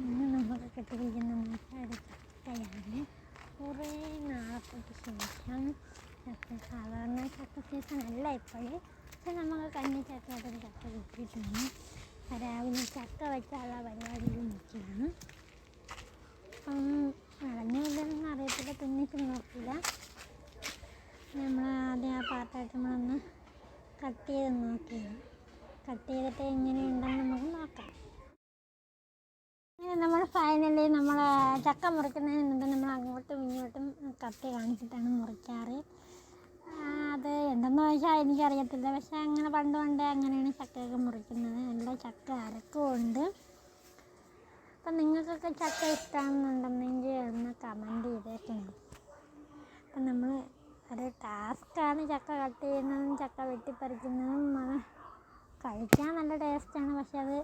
ഇന്ന് നമുക്ക് കിട്ടിയിരിക്കുന്ന ഒരു ചക്കയാണ് കുറേ നാളത്തേക്ക് ശേഷം സാധാരണ ചക്ക സീസൺ അല്ല ഇപ്പോഴേ. പക്ഷെ നമുക്ക് കഞ്ഞി ചക്കയായിട്ട് ചക്ക കിട്ടിയിട്ടുണ്ട് രാവിലെ ചക്ക വെച്ചാൽ പരിപാടിയിൽ നിൽക്കുകയാണ്. അപ്പം നടന്നില്ലെന്ന് അറിയത്തില്ല പിന്നിട്ട് നോക്കില്ല നമ്മൾ ആദ്യം ആ പാത്രമായിട്ട് നമ്മളൊന്ന് കട്ട് ചെയ്ത് നോക്കിയത്. കട്ട് ചെയ്തിട്ട് എങ്ങനെയുണ്ടെന്ന് നമുക്ക് നോക്കാം. നമ്മൾ ഫൈനലി നമ്മൾ ചക്ക മുറിക്കുന്നതിന് മുമ്പ് നമ്മൾ അങ്ങോട്ടും ഇങ്ങോട്ടും കത്തി കാണിച്ചിട്ടാണ് മുറിക്കാറ്. അത് എന്തെന്ന് ചോദിച്ചാൽ എനിക്കറിയത്തില്ല. പക്ഷെ അങ്ങനെ പണ്ട് പണ്ടേ അങ്ങനെയാണ് ചക്കയൊക്കെ മുറിക്കുന്നത്. നല്ല ചക്ക അരക്കുമുണ്ട്. അപ്പം നിങ്ങൾക്കൊക്കെ ചക്ക ഇഷ്ടമാണെന്നുണ്ടെങ്കിൽ ഒന്ന് കമന്റ് ചെയ്തേക്കണം. അപ്പം നമ്മൾ ഒരു ടാസ്ക്കാണ് ചക്ക കട്ട് ചെയ്യുന്നതും ചക്ക വെട്ടിപ്പറിക്കുന്നതും. കഴിക്കാൻ നല്ല ടേസ്റ്റാണ് പക്ഷെ അത്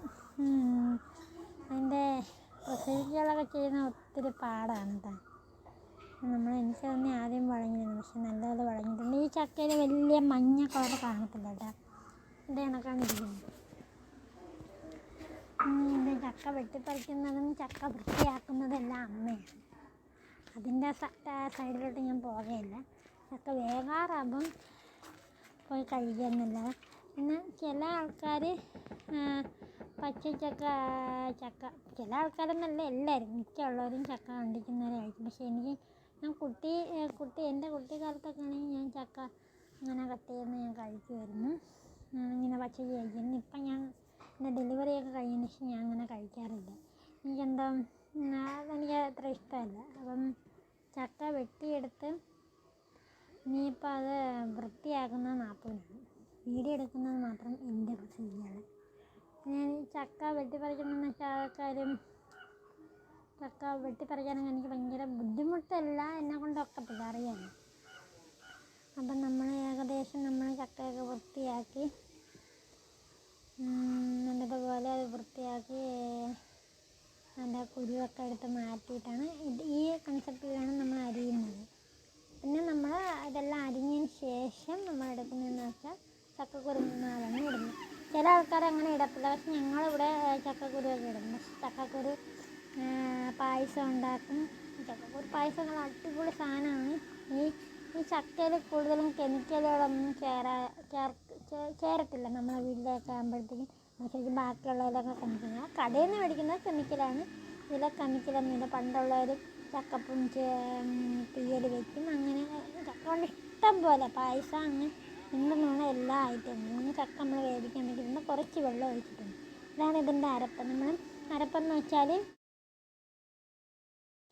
അതിന്റെ പ്രൊസീജിയറൊക്കെ ചെയ്യുന്ന ഒത്തിരി പാടാണ് കേട്ടോ നമ്മൾ എനിക്ക് തന്നെ ആദ്യം വളഞ്ഞിരുന്നു പക്ഷെ നല്ലപോലെ വളഞ്ഞിട്ടുണ്ട് ഈ ചക്കയിൽ വലിയ മഞ്ഞ കളർ കാണത്തില്ല കേട്ടോ ഇത് കണക്കാണ് ഇരിക്കുന്നത്. ഉം, ഇത് ചക്ക വെട്ടിപ്പറിക്കുന്നതും ചക്ക വൃത്തിയാക്കുന്നതെല്ലാം അമ്മയാണ് അതിന്റെ സൈഡിലോട്ട് ഞാൻ പോകുകയില്ല ചക്ക വേകാറാകുമ്പം പോയി കഴിക്കുന്നില്ല പിന്നെ ചില ആൾക്കാർ പച്ച ചക്ക ചക്ക ചില ആൾക്കാരെന്നല്ല എല്ലാവരും മിക്കുള്ളവരും ചക്ക കണ്ടിക്കുന്നവരെ കഴിക്കും പക്ഷേ എനിക്ക് ഞാൻ കുട്ടി കുട്ടി എന്റെ കുട്ടിക്കാലത്തൊക്കെ ആണെങ്കിൽ ഞാൻ ചക്ക അങ്ങനെ കട്ട് ചെയ്യുന്ന ഞാൻ കഴിക്കുമായിരുന്നു. ഇങ്ങനെ പച്ചയ്ക്ക് കഴിക്കുന്നു ഇപ്പം ഞാൻ എന്റെ ഡെലിവറിയൊക്കെ കഴിഞ്ഞതിന് ശേഷം ഞാൻ അങ്ങനെ കഴിക്കാറില്ല. എനിക്കെന്താ അതെനിക്ക് അത്ര ഇഷ്ടമല്ല. അപ്പം ചക്ക വെട്ടിയെടുത്ത് ഇനിയിപ്പോൾ അത് വൃത്തിയാക്കുന്നത് നാൽപ്പതിനാണ് വീഡിയോ എടുക്കുന്നത് മാത്രം എന്റെ പ്രസിദ്ധിയാണ് ഞാൻ ചക്ക വെട്ടിപ്പറിക്കണമെന്ന് വെച്ചാൽ ആൾക്കാരും ചക്ക വെട്ടിപ്പറിക്കാനൊക്കെ എനിക്ക് ഭയങ്കര ബുദ്ധിമുട്ടല്ല എന്നെ കൊണ്ട് ഒക്കത്തില്ല അറിയാമല്ലോ അപ്പം നമ്മൾ ഏകദേശം നമ്മൾ ചക്കയൊക്കെ വൃത്തിയാക്കി നല്ലതുപോലെ അത് വൃത്തിയാക്കി അതിന്റെ കുരുവൊക്കെ എടുത്ത് മാറ്റിയിട്ടാണ് ഇത് ഈ കൺസെപ്റ്റിലാണ് നമ്മൾ അരിയുന്നത് പിന്നെ നമ്മൾ ഇതെല്ലാം അരിഞ്ഞതിന് ശേഷം നമ്മൾ എടുക്കുന്നതെന്ന് വെച്ചാൽ ചക്കക്കുരു മാവാണ് ഇടുന്നത് ചില ആൾക്കാർ അങ്ങനെ ഇടത്തില്ല. പക്ഷെ ഞങ്ങളിവിടെ ചക്കക്കുരു ഒക്കെ ഇടും. ചക്കക്കുരു പായസം ഉണ്ടാക്കും. ചക്കക്കുരു പായസം നല്ല അടിപൊളി സാധനമാണ്. ഈ ഈ ചക്കയിൽ കൂടുതലും കെമിക്കലുകളൊന്നും ചേരാ ചേർ ചേരത്തില്ല നമ്മളെ വീട്ടിലൊക്കെ ആകുമ്പോഴത്തേക്കും. ശരിക്കും ബാക്കിയുള്ളതിലൊക്കെ കെമിക്കലാണ് കടയിൽ നിന്ന് മേടിക്കുന്നത് കെമിക്കലാണ്. ഇതിലെ കെമിക്കലൊന്നുമില്ല പണ്ടുള്ളവർ ചക്കപ്പും തീയൽ വെക്കും. അങ്ങനെ ചക്ക കൊണ്ട് ഇഷ്ടം പോലെ. പായസം അങ്ങനെ എന്തെന്നാണ് എല്ലാ ഐറ്റവും ഇന്ന് ചക്ക നമ്മൾ വേവിക്കാൻ വേണ്ടി കുറച്ച് വെള്ളം ഒഴിച്ചിട്ടുണ്ട്. ഇതാണ് ഇതിന്റെ അരപ്പ്. നമ്മൾ അരപ്പെന്ന് വെച്ചാൽ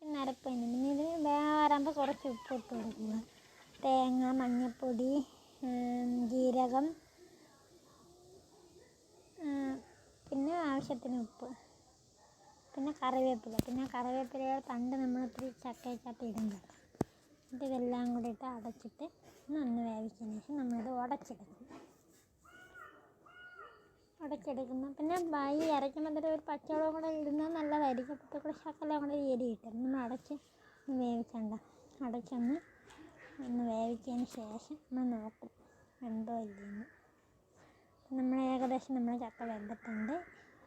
അരപ്പ് തന്നെ. പിന്നെ ഇത് വേറാകുമ്പോൾ കുറച്ച് ഉപ്പ് ഇട്ട് കൊടുക്കുക. തേങ്ങ മഞ്ഞൾപ്പൊടി ജീരകം പിന്നെ ആവശ്യത്തിന് ഉപ്പ്. പിന്നെ കറിവേപ്പില. പിന്നെ കറിവേപ്പിലയുടെ തണ്ട് നമ്മൾ ഇത്തിരി ചക്കയ്ക്കകത്ത് ഇടുന്നുണ്ട് എന്നിട്ട് ഇതെല്ലാം കൂടി ഇട്ട് അടച്ചിട്ട് ഒന്ന് വേവിച്ചതിന് ശേഷം നമ്മളിത് ഉടച്ചെടുക്കും. ഉടച്ചെടുക്കുമ്പോൾ പിന്നെ ഈ അരയ്ക്കുമ്പോൾ ഒരു പച്ചവളം കൂടെ ഇടുന്നത് നല്ലതായിരിക്കും. അപ്പോൾ കൂടെ ശകലം കൂടെ എരി കിട്ടും നമ്മൾ അടച്ച് വേവിക്കണ്ട അടച്ചൊന്ന് ഒന്ന് വേവിച്ചതിന് ശേഷം നമ്മൾ നോക്കും എന്തോ ഇല്ലെന്ന്. നമ്മൾ ഏകദേശം നമ്മൾ ചക്ക വെന്തിട്ടുണ്ട്.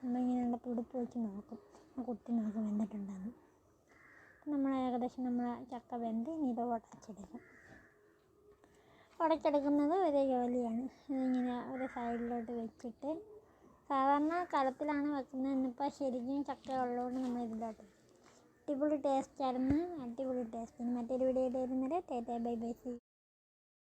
നമ്മളിങ്ങനെ ഉള്ള തുടുപ്പ് വെച്ച് നോക്കും. കുത്തി നോക്കും വെന്തിട്ടുണ്ടെന്ന്. നമ്മൾ ഏകദേശം നമ്മൾ ചക്ക വെന്ത് ഇനി ഇത് ഉടച്ചെടുക്കും. ഉടച്ചെടുക്കുന്നത് ഒരു ജോലിയാണ്. ഇതിങ്ങനെ ഒരു സൈഡിലോട്ട് വെച്ചിട്ട് സാധാരണ കലത്തിലാണ് വെക്കുന്നത്. ഇന്നിപ്പോൾ ശരിക്കും ചക്ക ഉള്ളതുകൊണ്ട് നമ്മൾ ഇതിലോട്ട് അടിപൊളി ടേസ്റ്റ് ആയിരുന്നു. അടിപൊളി ടേസ്റ്റ് മറ്റൊരു വീഡിയോ വരുന്നത്. ടേറ്റ ബൈ ബൈ സി.